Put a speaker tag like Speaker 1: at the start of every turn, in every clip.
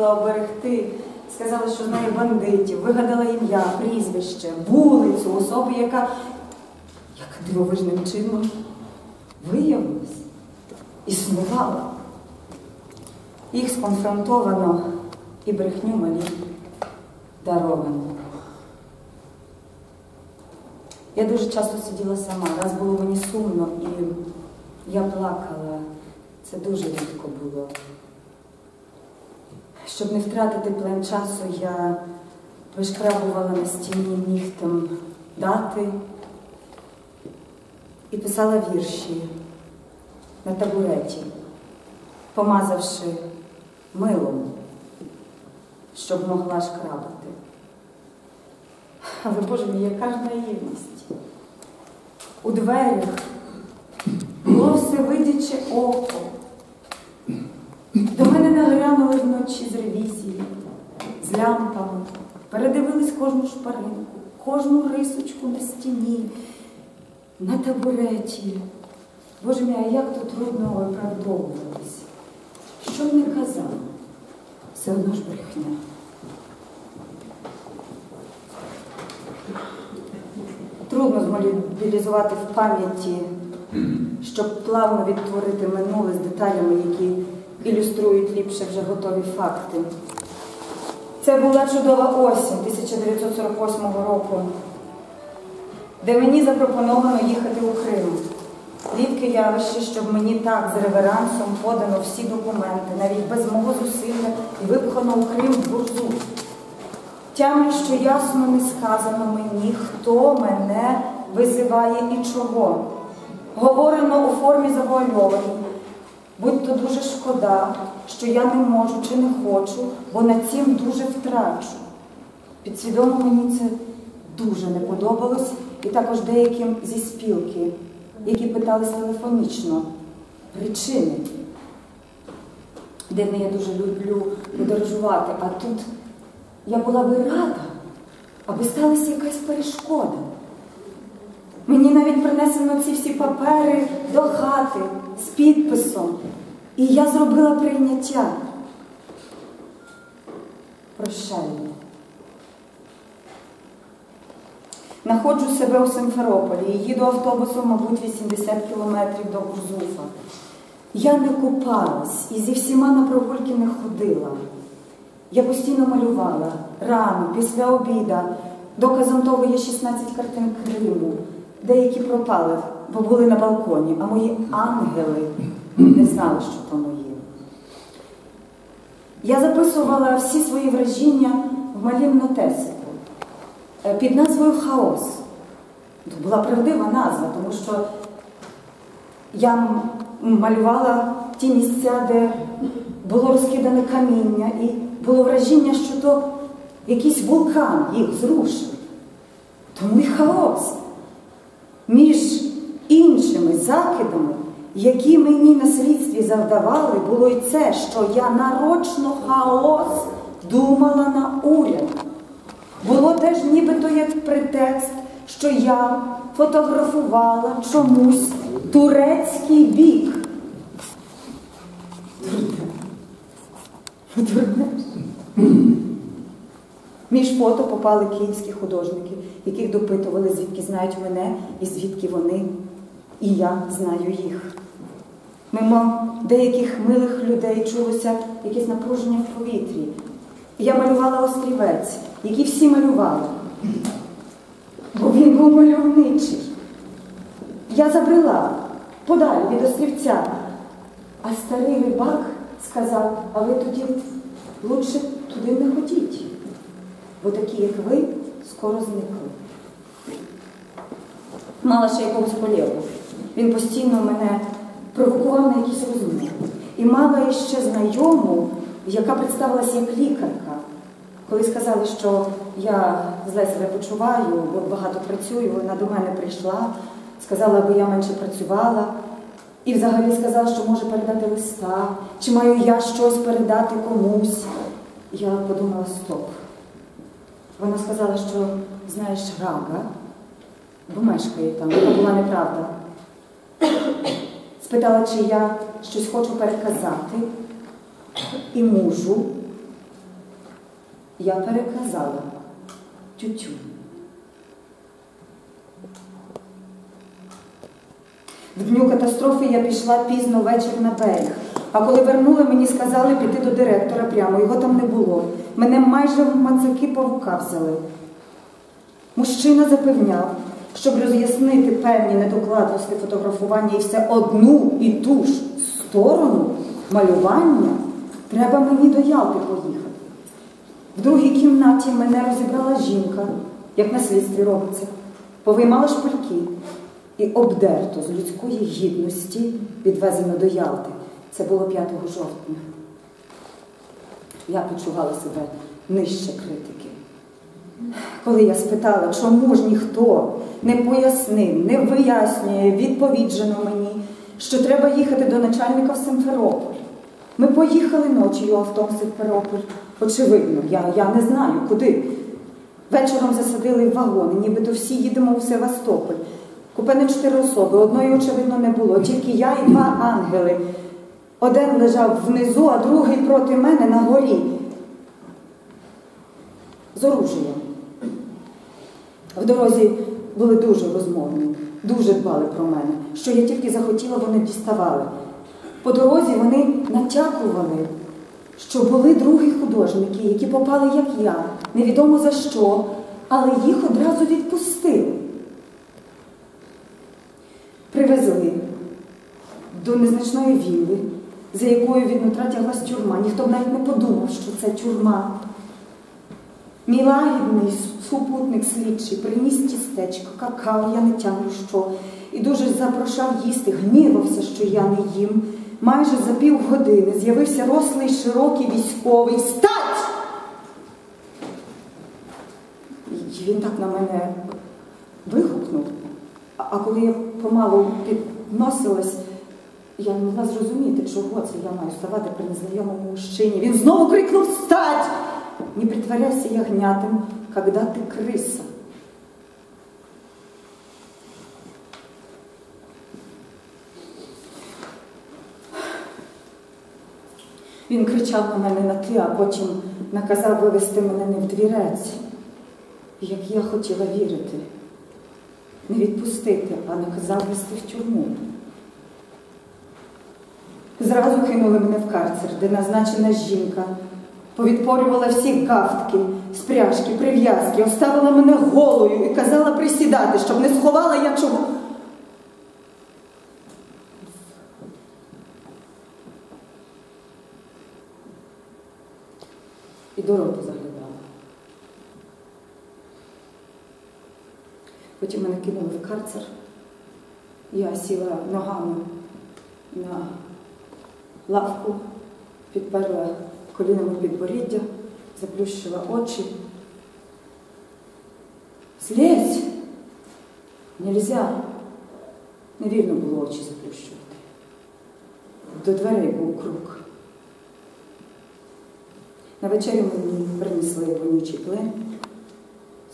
Speaker 1: Хотіла оберегти, сказала, що знає бандитів, вигадала ім'я, прізвище, вулицю, особу, яка, як дивовижним чином, виявилась, існувала. Їх сконфронтовано і брехню малі даровано. Я дуже часто сиділа сама, раз було мені сумно, і я плакала. Це дуже рідко було. Щоб не втратити плен часу, я вишкрабувала на стіні нігтем дати і писала вірші на табуреті, помазавши милом, щоб могла шкрабати. Але Боже мій, яка ж наївність. У дверях було всевидяче око. Мене наглянули вночі з ревізії, з лямпами, передивились кожну шпаринку, кожну рисочку на стіні, на табуреті. Боже мій, а як тут трудно виправдовуватись. Що б не казав, все одно ж брехня. Трудно змобілізувати в пам'яті, щоб плавно відтворити минуле з деталями, які ілюструють ліпше вже готові факти. Це була чудова осінь 1948 року, де мені запропоновано їхати у Крим. Рідке явище, щоб мені так з реверансом подано всі документи, навіть без мого зусилля, і випхано у Крим в бурзу. Тямлю, що ясно не сказано мені, хто мене визиває і чого. Говорено у формі завуальованій, будь то дуже шкода, що я не можу чи не хочу, бо на цім дуже втрачу. Підсвідомо мені це дуже не подобалось, і також деяким зі спілки, які питались телефонічно причини. Дивно, я дуже люблю подорожувати, а тут я була би рада, аби сталася якась перешкода. Мені навіть принесено ці всі папери до хати з підписом. І я зробила прийняття. Прощання. Находжу себе у Симферополі і їду автобусом, мабуть, 80 кілометрів до Гурзуфа. Я не купалась і зі всіма на прогульки не ходила. Я постійно малювала рано, після обіда. Доказом того є 16 картин Криму. Деякі пропали, бо були на балконі, а мої ангели не знали, що то мої. Я записувала всі свої вражіння в малім нотесику під назвою Хаос. Це була правдива назва, тому що я малювала ті місця, де було розкидане каміння, і було враження, що то якийсь вулкан їх зрушив. Тому й хаос. Між іншими закидами, які мені на слідстві завдавали, було й це, що я нарочно хаос думала на уряд. Було теж нібито як претекст, що я фотографувала чомусь турецький бік. Між фото попали київські художники, яких допитували, звідки знають мене і звідки вони, і я знаю їх. Мимо деяких милих людей чулося якесь напруження в повітрі. Я малювала острівець, який всі малювали, бо він був мальовничий. Я забрела подалі від острівця, а старий рибак сказав, а ви тоді лучше туди не ходіть, бо такі, як ви, скоро зникли. Мала ще якогось колегу. Він постійно мене провокував на якісь розмови. І мала іще знайому, яка представилася як лікарка. Коли сказали, що я зле себе почуваю, бо багато працюю, вона до мене прийшла, сказала, аби я менше працювала. І взагалі сказала, що може передати листа, чи маю я щось передати комусь. Я подумала, стоп. Вона сказала, що знаєш Рага, бо мешкає там, це була неправда. Спитала, чи я щось хочу переказати. і мужу, я переказала тютю. В дню катастрофи я пішла пізно вечір на берег. А коли вернули, мені сказали піти до директора прямо, його там не було. Мене майже в мацаки павука взяли. Мужчина запевняв, щоб роз'яснити певні недокладності фотографування і все одну і ту ж сторону малювання, треба мені до Ялти поїхати. В другій кімнаті мене розібрала жінка, як на слідстві робиться, повиймала шпильки і обдерто з людської гідності відвезено до Ялти. Це було 5 жовтня. Я почувала себе нижче критики. Коли я спитала, чому ж ніхто не пояснив, не вияснює відповіджено мені, що треба їхати до начальника в Симферополь. Ми поїхали ночі автом в Симферополь. Очевидно, я, я не знаю куди. Вечором засадили в вагони, нібито всі їдемо у Севастополь. Купені чотири особи, одної, очевидно, не було, тільки я і два ангели. Один лежав внизу, а другий проти мене на горі. З оружієм. В дорозі були дуже розмовні, дуже дбали про мене. Що я тільки захотіла, вони діставали. По дорозі вони натякували, що були другі художники, які попали, як я, невідомо за що, але їх одразу відпустили. Привезли до незначної вілли, за якою від Дмитра тяглась тюрма. Ніхто б навіть не подумав, що це тюрма. Мій лагідний супутник слідчий приніс тістечко, какао, я не тямлю що, і дуже запрошав їсти, гнівався, що я не їм. Майже за півгодини з'явився рослий, широкий військовий. Встать! І він так на мене вигукнув. А коли я помалу підносилась, я не могла зрозуміти, чого це я маю ставати при незнайомому мужчині. Він знову крикнув Встать! Не притворяйся ягнятим, когда ты крыса. Він кричав на мене на ти, а потім наказав вивести мене не в двірець, як я хотіла вірити, не відпустити, а наказав вести в тюрму. Зразу кинули мене в карцер, де назначена жінка повідпорювала всі гафтки, спряжки, прив'язки, оставила мене голою і казала присідати, щоб не сховала я чого. І до роту заглядала. Потім мене кинули в карцер. Я сіла ногами на лавку, підперла колінами підборіддя, заплющила очі. Злізь! Нельзя. Невірно було очі заплющувати. До дверей був круг. На вечерю мені принесли вонючий плен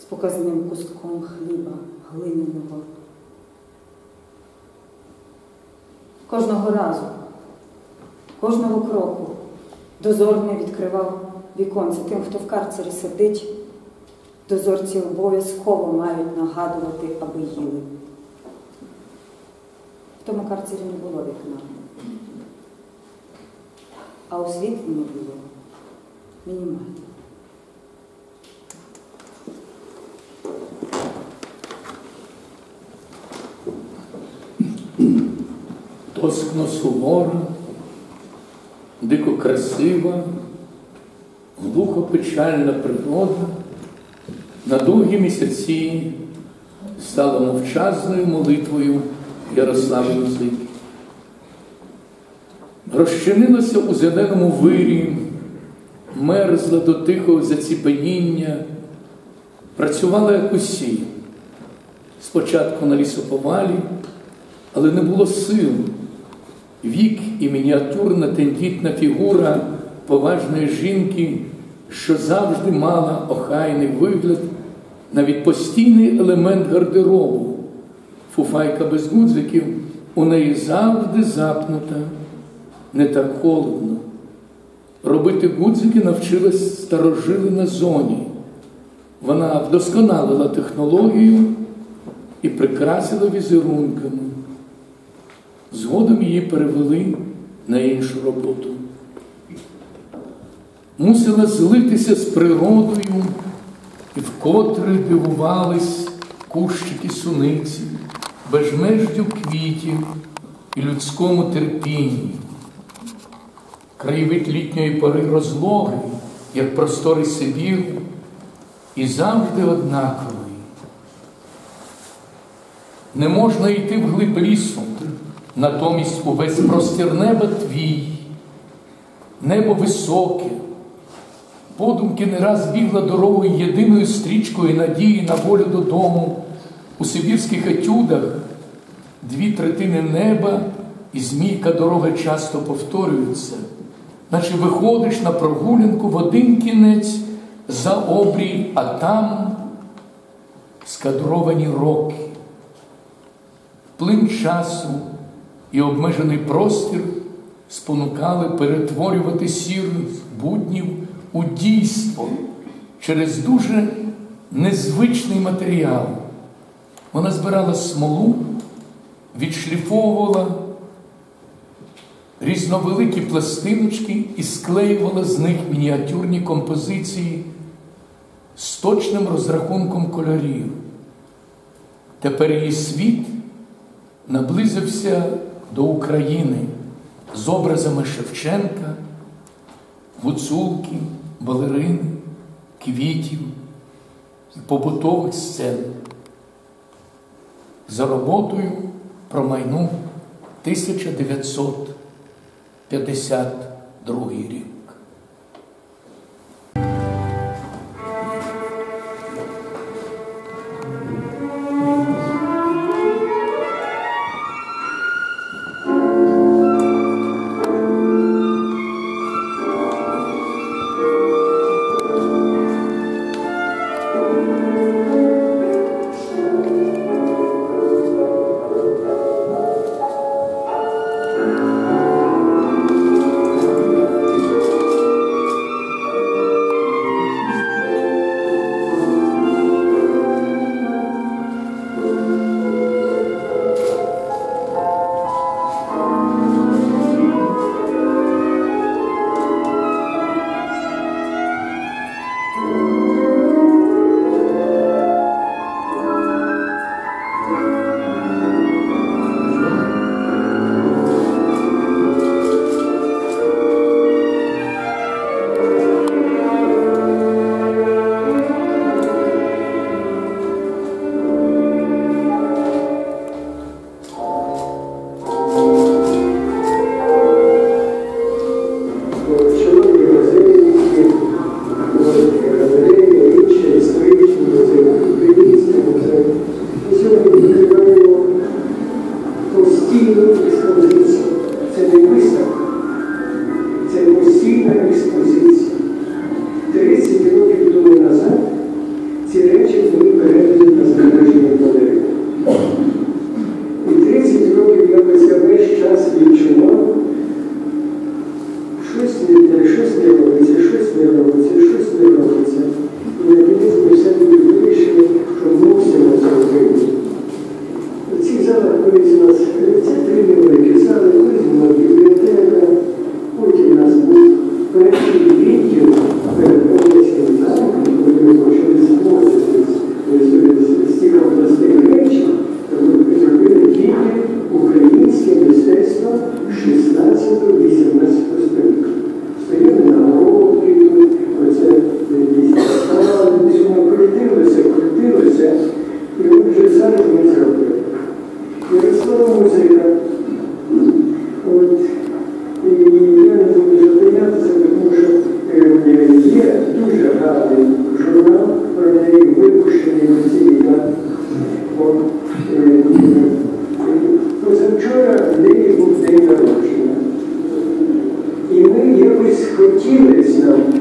Speaker 1: з показним кустком хліба глиняного. Кожного разу, кожного кроку дозорний відкривав віконце тим, хто в карцері сидить. Дозорці обов'язково мають нагадувати, аби їли. В тому карцері не було вікна, а освітлення було мінімальне.
Speaker 2: Тоскно сувора, дико красива, глухо печальна природа на довгі місяці стала мовчазною молитвою Ярослави Музики. Розчинилася у зеленому вирі, мерзла до тихого заціпеніння, працювала як усі. Спочатку на лісоповалі, але не було сил. Вік і мініатюрна тендітна фігура поважної жінки, що завжди мала охайний вигляд, навіть постійний елемент гардеробу. Фуфайка без гудзиків у неї завжди запнута, не так холодно. Робити гудзики навчилась старожили на зоні. Вона вдосконалила технологію і прикрасила візерунками. Згодом її перевели на іншу роботу. Мусила злитися з природою і вкотре дивувались кущики суниці, безмеждю квітів і людському терпінні. Краєвид літньої пори розлоги, як просторий Сибір, і завжди однаковий. Не можна йти в глиб лісу, натомість увесь простір неба твій, небо високе. Подумки не раз бігла дорогою єдиною стрічкою надії на волю додому. У сибірських етюдах дві третини неба і змійка дорога часто повторюються, наче виходиш на прогулянку в один кінець за обрій, а там скадровані роки. Плин часу і обмежений простір спонукали перетворювати сірість буднів у дійство через дуже незвичний матеріал. Вона збирала смолу, відшліфовувала різновеликі пластиночки і склеювала з них мініатюрні композиції з точним розрахунком кольорів. Тепер її світ наблизився до України з образами Шевченка, гуцулки, балерини, квітів і побутових сцен. За роботою промайнув 1952 рік.
Speaker 3: Неї був день народження. І ми якось хотіли нам